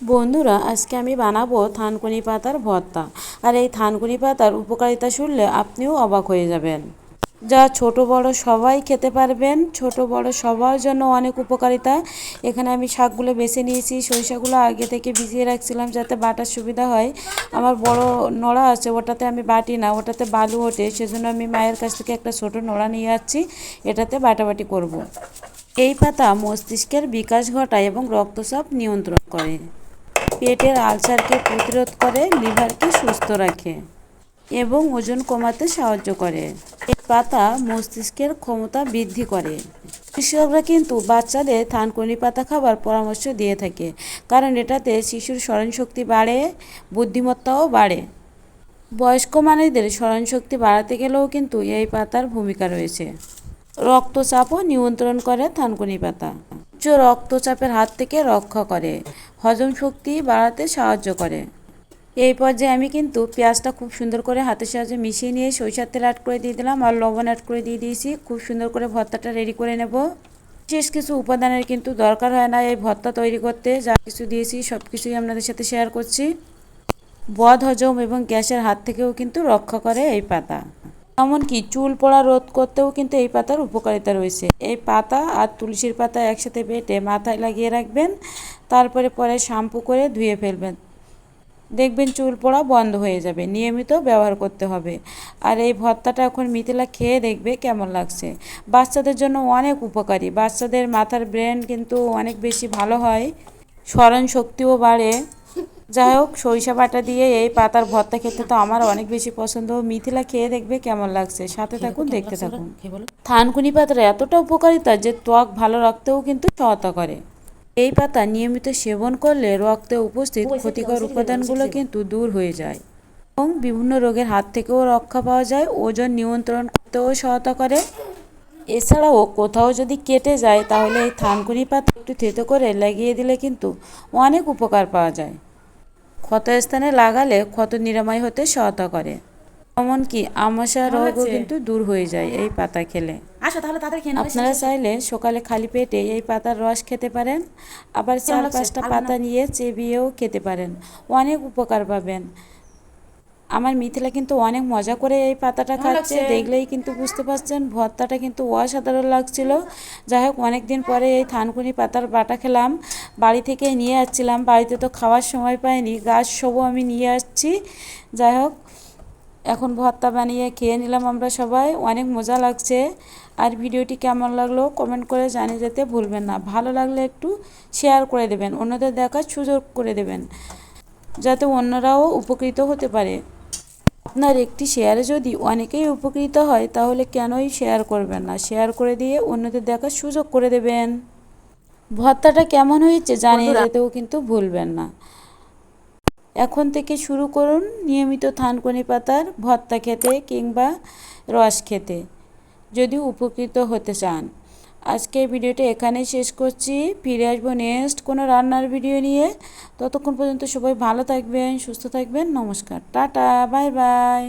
বন্ধুরা, আজকে আমি বানাবো থানকুনি পাতার ভর্তা। আর এই থানকুনি পাতার উপকারিতা শুনলে আপনিও অবাক হয়ে যাবেন। যা ছোট বড় সবাই খেতে পারবেন, ছোট বড় সবার জন্য অনেক উপকারিতা। এখানে আমি শাকগুলো বেছে নিয়েছি, সরিষাগুলো আগে থেকে ভিজিয়ে রাখছিলাম যাতে বাটার সুবিধা হয়। আমার বড় নোড়া আছে, ওটাতে আমি বাটি না, ওটাতে বালু ওঠে, সেজন্য আমি মায়ের কাছ থেকে একটা ছোট নোড়া নিয়ে যাচ্ছি এটাতে বাটাবাটি করব। এই পাতা মস্তিষ্কের বিকাশ ঘটায় এবং রক্তচাপ নিয়ন্ত্রণ করে। পেটের আলসারকে প্রতিরোধ করে, লিভারকে সুস্থ রাখে এবং ওজন কমাতে সাহায্য করে। এই পাতা মস্তিষ্কের ক্ষমতা বৃদ্ধি করে। কৃষকরা কিন্তু বাচ্চাদের থানকুনি পাতা খাবার পরামর্শ দিয়ে থাকে, কারণ এটাতে শিশুর স্মরণশক্তি বাড়ে, বুদ্ধিমত্তাও বাড়ে। বয়স্ক মানুষদের স্মরণশক্তি বাড়াতে গেলেও কিন্তু এই পাতার ভূমিকা রয়েছে। রক্তচাপও নিয়ন্ত্রণ করে থানকুনি পাতা। উচ্চ রক্তচাপের হাত থেকে রক্ষা করে। হজম শক্তি বাড়াতে সাহায্য করে। এই পর্যায়ে আমি কিন্তু পেঁয়াজটা খুব সুন্দর করে হাতের সাহায্যে মিশিয়ে নিয়ে সরিষার তেল অ্যাড করে দিয়ে দিলাম আর লবণ অ্যাড করে দিয়ে দিয়েছি। খুব সুন্দর করে ভর্তাটা রেডি করে নেব। বিশেষ কিছু উপাদানের কিন্তু দরকার হয় না এই ভর্তা তৈরি করতে। যা কিছু দিয়েছি সব কিছুই আপনাদের সাথে শেয়ার করছি। বদ হজম এবং গ্যাসের হাত থেকেও কিন্তু রক্ষা করে এই পাতা। এমনকি চুল পড়া রোধ করতেও কিন্তু এই পাতার উপকারিতা রয়েছে। এই পাতা আর তুলসীর পাতা একসাথে বেটে মাথায় লাগিয়ে রাখবেন, তারপরে পরে শ্যাম্পু করে ধুয়ে ফেলবেন। দেখবেন চুল পড়া বন্ধ হয়ে যাবে, নিয়মিত ব্যবহার করতে হবে। আর এই ভর্তাটা এখন মিথিলা খেয়ে দেখবে কেমন লাগছে। বাচ্চাদের জন্য অনেক উপকারী। বাচ্চাদের মাথার ব্রেন কিন্তু অনেক বেশি ভালো হয়। স্মরণ শক্তিও বাড়ে। যাই হোক সরিষা বাটা দিয়ে এই পাতার ভর্তা খেতে তো আমার অনেক বেশি পছন্দ। মিথিলা খেয়ে দেখবে কেমন লাগছে। সাথে থাকুন দেখতে থাকুন। থানকুনি পাতার এতটা উপকারিতা যে ত্বক ভালো রাখতেও কিন্তু সহায়তা করে। এই পাতা নিয়মিত সেবন করলে রক্তে উপস্থিত ক্ষতিকর উপাদানগুলো কিন্তু দূর হয়ে যায় এবং বিভিন্ন রোগের হাত থেকেও রক্ষা পাওয়া যায় ওজন নিয়ন্ত্রণ করতেও সহায়তা করে। এছাড়াও কোথাও যদি কেটে যায় তাহলে এই থানকুনি পাতা একটু থেতো করে লাগিয়ে দিলে কিন্তু অনেক উপকার পাওয়া যায়। ক্ষতস্থানে লাগালে ক্ষত নিরাময় হতে সহায়তা করে। এমনকি আমাশা রোগও কিন্তু দূর হয়ে যায় এই পাতা খেলে। আসো তাহলে তাদের খেয়ে আপনারা চাইলে সকালে খালি পেটে এই পাতার রস খেতে পারেন। আবার চার পাঁচটা পাতা নিয়ে চেবিয়েও খেতে পারেন। অনেক উপকার পাবেন। আমার মিথিলা কিন্তু অনেক মজা করে এই পাতাটা খাচ্ছে দেখলেই কিন্তু বুঝতে পারছেন ভর্তাটা কিন্তু অসাধারণ লাগছিল। যাই হোক অনেকদিন পরে এই থানকুনি পাতার বাটা খেলাম বাড়ি থেকে নিয়ে আসছিলাম বাড়িতে তো খাওয়ার সময় পাইনি গাছ সবও আমি নিয়ে আসছি। যাই হোক এখন ভর্তা বানিয়ে খেয়ে নিলাম আমরা সবাই অনেক মজা লাগছে। আর ভিডিওটি কেমন লাগল কমেন্ট করে জানিয়ে যেতে ভুলবেন না ভালো লাগলে একটু শেয়ার করে দেবেন অন্যদের দেখার সুযোগ করে দেবেন যাতে অন্যরাও উপকৃত হতে পারে। আপনার একটি শেয়ারে যদি অনেকেই উপকৃত হয় তাহলে কেনই শেয়ার করবেন না? শেয়ার করে দিয়ে অন্যদের দেখার সুযোগ করে দেবেন। ভর্তাটা কেমন হয়েছে জানিয়ে যেতেও কিন্তু ভুলবেন না। এখন থেকে শুরু করুন নিয়মিত থানকুনি পাতার ভর্তা খেতে কিংবা রস খেতে। যদি উপকৃত হতে চান। আজকে ভিডিওটা এখানেই শেষ করছি। ফিরে আসব নেক্সট কোনো রান্নার ভিডিও নিয়ে। ততক্ষণ পর্যন্ত সবাই ভালো থাকবেন, সুস্থ থাকবেন। নমস্কার। Tata bye bye